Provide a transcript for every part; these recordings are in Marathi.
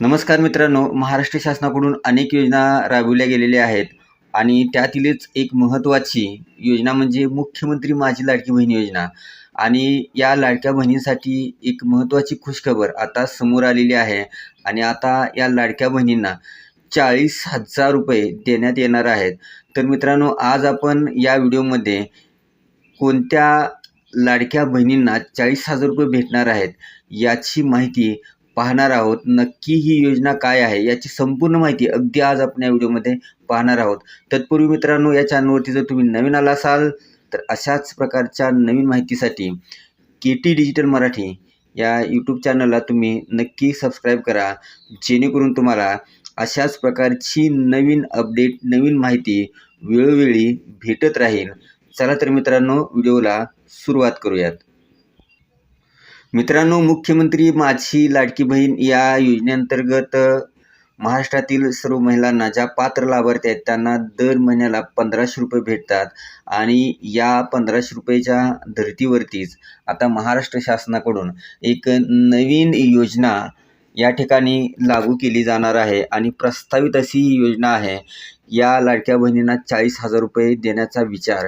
नमस्कार मित्रांनो महाराष्ट्र शासनाकडून अनेक योजना राबविल्या गेलेल्या आहेत आणि त्यातीलच एक महत्त्वाची योजना म्हणजे मुख्यमंत्री माझी लाडकी बहीण योजना. आणि या लाडक्या बहिणींसाठी एक महत्त्वाची खुशखबर आता समोर आलेली आहे आणि आता या लाडक्या बहिणींना चाळीस हजार रुपये देण्यात येणार आहेत. तर मित्रांनो आज आपण या व्हिडिओमध्ये कोणत्या लाडक्या बहिणींना चाळीस हजार रुपये भेटणार आहेत याची माहिती पाहणार आहोत नक्की ही योजना काय आहे याची संपूर्ण माहिती अगदी आज आपण या व्हिडिओमध्ये पाहणार आहोत. तत्पूर्वी मित्रांनो या चॅनलवरती जर तुम्ही नवीन आला असाल तर अशाच प्रकारच्या नवीन माहितीसाठी के टी डिजिटल मराठी या यूट्यूब चॅनलला तुम्ही नक्की सबस्क्राईब करा. जेणेकरून तुम्हाला अशाच प्रकारची नवीन अपडेट नवीन माहिती वेळोवेळी भेटत राहील. चला तर मित्रांनो व्हिडिओला सुरुवात करूयात. मित्रांनो मुख्यमंत्री माझी लाडकी बहीण या योजनेअंतर्गत महाराष्ट्रातील सर्व महिलांना ज्या पात्र लाभार्थी आहेत त्यांना दर महिन्याला पंधराशे रुपये भेटतात. आणि या पंधराशे रुपयेच्या धर्तीवरतीच आता महाराष्ट्र शासनाकडून एक नवीन योजना या ठिकाणी लागू केली जाणार आहे आणि प्रस्तावित अशी ही योजना आहे. या लाडक्या बहिणींना चाळीस हजार रुपये देण्याचा विचार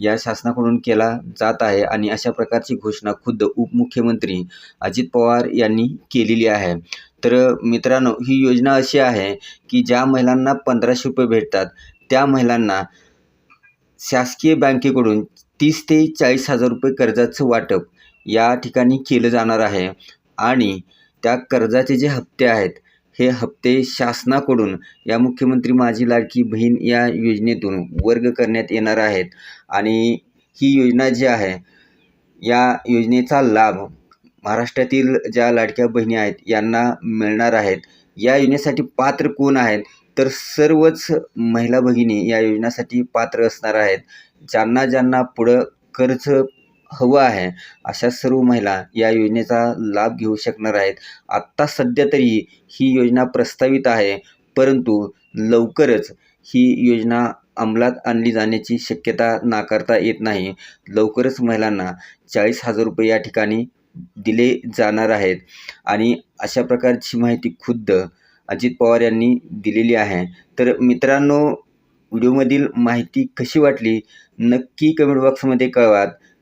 या शासनाकडून केला जात आहे आणि अशा प्रकारची घोषणा खुद्द उपमुख्यमंत्री अजित पवार यांनी केलेली आहे. तर मित्रांनो ही योजना अशी आहे की ज्या महिलांना पंधराशे रुपये भेटतात त्या महिलांना शासकीय बँकेकडून तीस ते चाळीस हजार रुपये कर्जाचं वाटप या ठिकाणी केलं जाणार आहे. आणि त्या कर्जाचे जे हप्ते आहेत हे हप्ते शासनाकडून या मुख्यमंत्री माझी लाडकी बहीण या योजनेतून वर्ग करण्यात येणार आहेत. आणि ही योजना जी आहे या योजनेचा लाभ महाराष्ट्रातील ज्या लाडक्या बहिणी आहेत यांना मिळणार आहेत. या योजनेसाठी पात्र कोण आहेत तर सर्वच महिला भगिनी या योजनेसाठी पात्र असणार आहेत. ज्यांना ज्यांना पुढं कर्ज हवं आहे. अशा सर्व महिला या योजनेचा लाभ घेऊ शकणार आहेत. आत्ता सध्या तरी ही योजना प्रस्तावित आहे परंतु लवकरच ही योजना अंमलात आणली जाण्याची शक्यता नाकारता येत नाही. लवकरच महिलांना चाळीस हजार रुपये या ठिकाणी दिले जाणार आहेत. आणि अशा प्रकारची माहिती खुद्द अजित पवार यांनी दिलेली आहे. तर मित्रांनो व्हिडिओमधील माहिती कशी वाटली? नक्की कमेंट बॉक्समध्ये कळवात